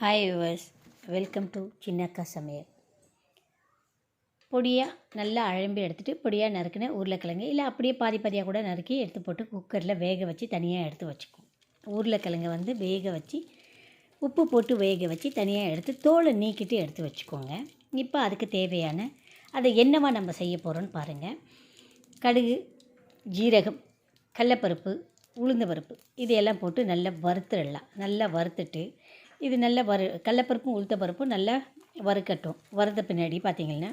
Hi viewers welcome to Chinnakka Samayal பொடியாக நல்லா அழம்பி எடுத்துகிட்டு பொடியாக நறுக்கின உருளைக்கிழங்கு இல்லை அப்படியே பாதி பாதியாக கூட நறுக்கி எடுத்து போட்டு குக்கரில் வேக வச்சு தனியாக எடுத்து வச்சுக்குவோம் உருளைக்கிழங்கை வந்து வேக வச்சு உப்பு போட்டு வேக வச்சு தனியாக எடுத்து தோலை நீக்கிட்டு எடுத்து வச்சுக்கோங்க. இப்போ அதுக்கு தேவையான அதை என்னவா நம்ம செய்ய போகிறோன்னு பாருங்கள் கடுகு ஜீரகம் கடலப்பருப்பு உளுந்த பருப்பு இதையெல்லாம் போட்டு நல்லா வறுத்துடலாம். நல்லா வறுத்துட்டு இது நல்லா வறு கடலப்பருப்பும் உளுத்த பருப்பும் நல்லா வறுக்கட்டும். வறுத்த பின்னாடி பார்த்திங்கன்னா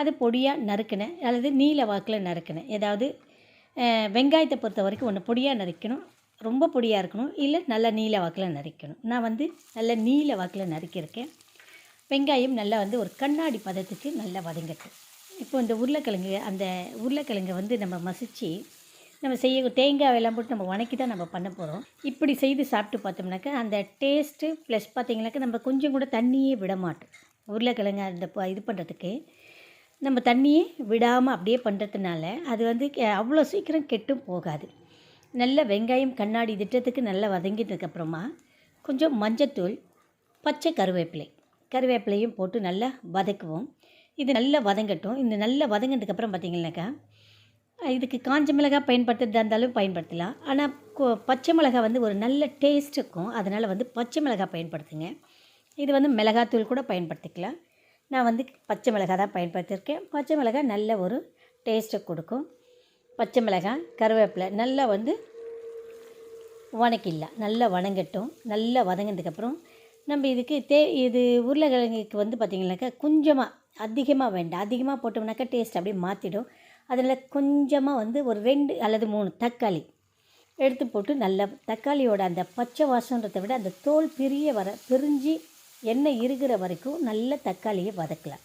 அது பொடியாக நறுக்கினேன் அல்லது நீல வாக்கில் நறுக்கினேன் ஏதாவது வெங்காயத்தை பொறுத்த வரைக்கும் ஒன்று பொடியாக நறுக்கணும். ரொம்ப பொடியாக இருக்கணும். இல்லை நல்லா நீல வாக்கில் நறுக்கணும். நான் வந்து நல்ல நீல வாக்கில் நறுக்கியிருக்கேன். வெங்காயம் நல்லா வந்து ஒரு கண்ணாடி பதத்துக்கு நல்லா வதங்கட்டும். இப்போ இந்த உருளைக்கிழங்கு அந்த உருளைக்கிழங்கை வந்து நம்ம மசித்து நம்ம செய்ய தேங்காய் எல்லாம் போட்டு நம்ம வணக்கி தான் நம்ம பண்ண போகிறோம் இப்படி செய்து சாப்பிட்டு பார்த்தோம்னாக்கா அந்த டேஸ்ட்டு ப்ளஸ் பார்த்திங்கனாக்கா நம்ம கொஞ்சம் கூட தண்ணியே விட மாட்டோம் உருளைக்கிழங்கு அந்த இது பண்ணுறதுக்கு நம்ம தண்ணியே விடாமல் அப்படியே பண்ணுறதுனால அது வந்து அவ்வளோ சீக்கிரம் கெட்டும் போகாது. நல்ல வெங்காயம் கண்ணாடி திட்டத்துக்கு நல்லா வதங்கிட்டதுக்கப்புறமா கொஞ்சம் மஞ்சத்தூள் பச்சை கருவேப்பிலை. கருவேப்பிலையும் போட்டு நல்லா வதக்குவோம். இது நல்லா வதங்கட்டும். இந்த நல்லா வதங்கினதுக்கப்புறம் பார்த்திங்கனாக்கா இதுக்கு காஞ்ச மிளகாய் பயன்படுத்துறதா இருந்தாலும் பயன்படுத்தலாம் ஆனால் கொ- பச்சை மிளகாய் வந்து ஒரு நல்ல டேஸ்ட் இருக்கும் அதனால் வந்து பச்சை மிளகாய் பயன்படுத்துங்க. இது வந்து மிளகாத்தூள் கூட பயன்படுத்திக்கலாம் நான் வந்து பச்சை மிளகாய் தான் பயன்படுத்தியிருக்கேன் பச்சை மிளகாய் நல்ல ஒரு டேஸ்ட்டை கொடுக்கும். பச்சை மிளகாய் கருவேப்பிலை நல்லா வந்து வணக்கிடலாம். நல்லா வணங்கட்டும். நல்லா வதங்கினதுக்கப்புறம் நம்ம இதுக்கு தே இது உருளைக்கிழங்குக்கு வந்து பார்த்திங்கனாக்கா கொஞ்சமாக அதிகமாக வேண்டாம். அதிகமாக போட்டோம்னாக்கா டேஸ்ட் அப்படியே மாற்றிடும் அதில் கொஞ்சமாக வந்து ஒரு ரெண்டு அல்லது மூணு தக்காளி எடுத்து போட்டு நல்லா தக்காளியோட அந்த பச்சை வாசன்றதை விட அந்த தோல் பிரிய வர பிரிஞ்சு எண்ணெய் இருக்கிற வரைக்கும் நல்ல தக்காளியை வதக்கலாம்.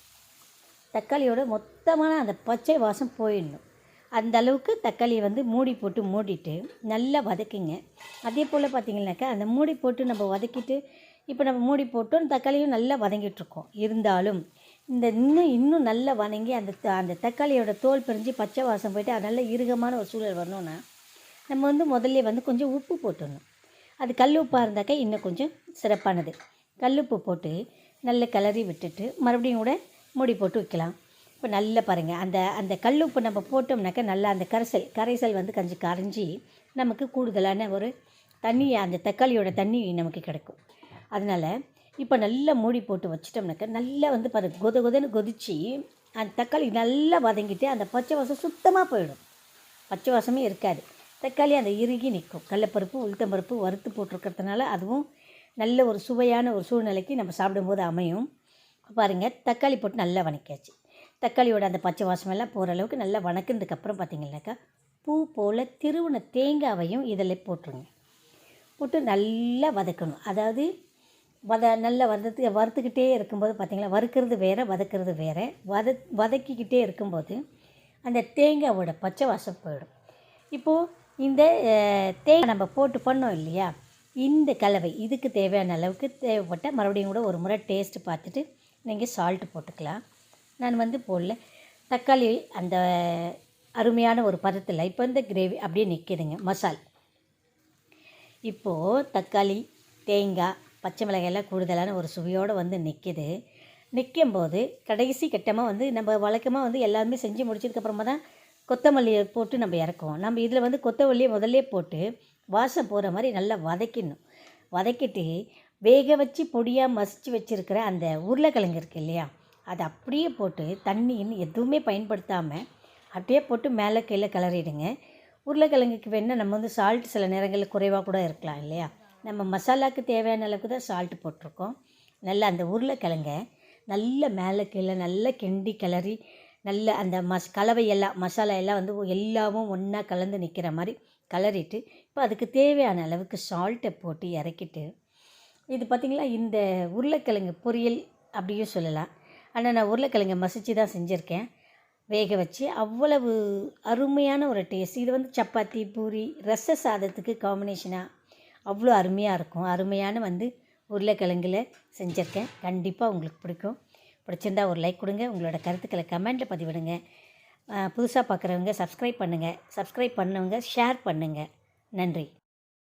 தக்காளியோட மொத்தமான அந்த பச்சை வாசம் போயிடணும். அந்த அளவுக்கு தக்காளியை வந்து மூடி போட்டு மூடிட்டு நல்லா வதக்குங்க. அதே போல் பார்த்தீங்கன்னாக்கா அந்த மூடி போட்டு நம்ம வதக்கிட்டு இப்போ நம்ம மூடி போட்டோம் தக்காளியும் நல்லா வதங்கிட்டுருக்கோம். இருந்தாலும் இந்த இன்னும் இன்னும் நல்லா வணங்கி அந்த த- அந்த தக்காளியோட தோல் பிரிஞ்சு பச்சை வாசம் போயிட்டு அது நல்ல இறுகமான ஒரு சூழல் வரணும்னா நம்ம வந்து முதல்ல வந்து கொஞ்சம் உப்பு போட்டுடணும். அது கல் உப்பாக இருந்தாக்கா இன்னும் கொஞ்சம் சிறப்பானது. கல் உப்பு போட்டு நல்ல கிளறி விட்டுட்டு மறுபடியும் கூட மூடி போட்டு வைக்கலாம். இப்போ நல்லா பாருங்கள் அந்த அந்த கல் உப்பு நம்ம போட்டோம்னாக்கா நல்லா அந்த கரைசல் கரைசல் வந்து கொஞ்சம் கரைஞ்சி நமக்கு கூடுதலான ஒரு தண்ணி அந்த தக்காளியோட தண்ணி நமக்கு கிடைக்கும். அதனால் இப்போ நல்லா மூடி போட்டு வச்சிட்டோம்னாக்கா நல்லா வந்து பாரு கொத கொதன்னு கொதிச்சு அந்த தக்காளி நல்லா வதங்கிட்டு அந்த பச்சை வாசம் சுத்தமாக போயிடும். பச்சை வாசமே இருக்காது. தக்காளி அந்த இறுகி நிற்கும் கடலப்பருப்பு உளுத்தம்பருப்பு வறுத்து போட்டிருக்கிறதுனால அதுவும் நல்ல ஒரு சுவையான ஒரு சூழ்நிலைக்கு நம்ம சாப்பிடும்போது அமையும். பாருங்கள் தக்காளி போட்டு நல்லா வணக்கியாச்சு. தக்காளியோட அந்த பச்சை வாசமெல்லாம் போகிற அளவுக்கு நல்லா வணக்கினதுக்கப்புறம் பார்த்தீங்கன்னாக்கா பூ போல் திருவுண தேங்காவையும் இதில் போட்டுருங்க. போட்டு நல்லா வதக்கணும். அதாவது வத நல்ல வதத்து வறுத்துக்கிட்டே இருக்கும்போது பார்த்திங்களா வறுக்கிறது வேறு வதக்கிறது வேறு வத வதக்கிக்கிட்டே இருக்கும்போது அந்த தேங்காவோட பச்சை வாசம் போயிடும். இப்போது இந்த தேங்காய் நம்ம போட்டு பண்ணோம் இல்லையா இந்த கலவை இதுக்கு தேவையான அளவுக்கு தேவைப்பட்ட மறுபடியும் கூட ஒரு முறை டேஸ்ட்டு பார்த்துட்டு நீங்கள் சால்ட்டு போட்டுக்கலாம். நான் வந்து போடல. தக்காளி அந்த அருமையான ஒரு பதத்தில் இப்போ இந்த கிரேவி அப்படியே நிற்கிதுங்க மசால். இப்போது தக்காளி தேங்காய் பச்சை மிளகாயெல்லாம் கூடுதலான ஒரு சுவையோடு வந்து நிற்கிது நிற்கும்போது கடைசி கட்டமாக வந்து நம்ம வழக்கமாக வந்து எல்லாருமே செஞ்சு முடிச்சதுக்கப்புறமா தான் கொத்தமல்லியை போட்டு நம்ம இறக்குவோம். நம்ம இதில் வந்து கொத்தமல்லியை முதல்ல போட்டு வாசம் போகிற மாதிரி நல்லா வதக்கிடணும். வதக்கிட்டு வேக வச்சு பொடியாக மசிச்சு வச்சுருக்கிற அந்த உருளைக்கிழங்கு இருக்குது இல்லையா அதை அப்படியே போட்டு தண்ணின்னு எதுவுமே பயன்படுத்தாமல் அப்படியே போட்டு மேலே கீழே கிளறிடுங்க. உருளைக்கிழங்குக்கு வேணால் நம்ம வந்து சால்ட் சில நேரங்களில் குறைவாக கூட இருக்கலாம் இல்லையா நம்ம மசாலாவுக்கு தேவையான அளவுக்கு தான் சால்ட்டு போட்டிருக்கோம். நல்லா அந்த உருளைக்கிழங்க நல்ல மேலே கீழே நல்லா கிண்டி கிளறி நல்ல அந்த மஸ் கலவையெல்லாம் மசாலா எல்லாம் வந்து எல்லாமும் ஒன்றா கலந்து நிற்கிற மாதிரி கலரிட்டு இப்போ அதுக்கு தேவையான அளவுக்கு சால்ட்டை போட்டு இறக்கிட்டு இது பார்த்திங்களா இந்த உருளைக்கிழங்கு பொரியல் அப்படியும் சொல்லலாம். ஆனால் நான் உருளைக்கிழங்கை மசிச்சு தான் செஞ்சுருக்கேன். வேக வச்சு அவ்வளவு அருமையான ஒரு டேஸ்ட் இது வந்து சப்பாத்தி பூரி ரச சாதத்துக்கு காம்பினேஷனாக அவ்வளோ அருமையாக இருக்கும். அருமையான வந்து உருளைக்கிழங்குல செஞ்சுருக்கேன். கண்டிப்பாக உங்களுக்கு பிடிக்கும். பிடிச்சிருந்தா ஒரு லைக் கொடுங்க. உங்களோட கருத்துக்களை கமெண்ட்டில் பதிவிடுங்க. புதுசாக பார்க்குறவங்க சப்ஸ்கிரைப் பண்ணுங்கள் சப்ஸ்கிரைப் பண்ணவங்க ஷேர் பண்ணுங்கள் நன்றி.